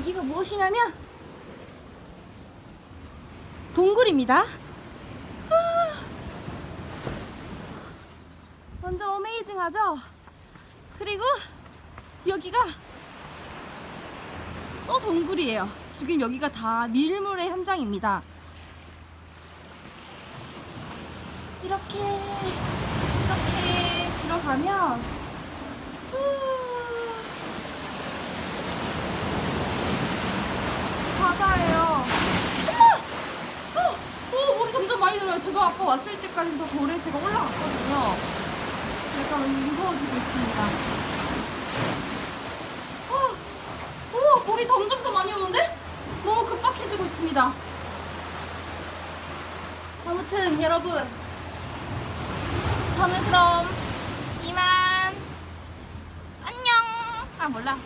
여기가 무엇이냐면 동굴입니다. 아, 완전 어메이징하죠? 그리고 여기가 또 동굴이에요. 지금 여기가 다 밀물의 현장입니다. 이렇게 이렇게 들어가면 바다예요. 어머! 어, 오, 물이 점점 많이 들어요. 제가 아까 왔을 때까지 저 돌에 제가 올라갔거든요. 약간 무서워지고 있습니다. 어, 우와, 물이 점점 더 많이 오는데? 너무 급박해지고 있습니다. 아무튼 여러분, 저는 그럼 이만 안녕. 아 몰라.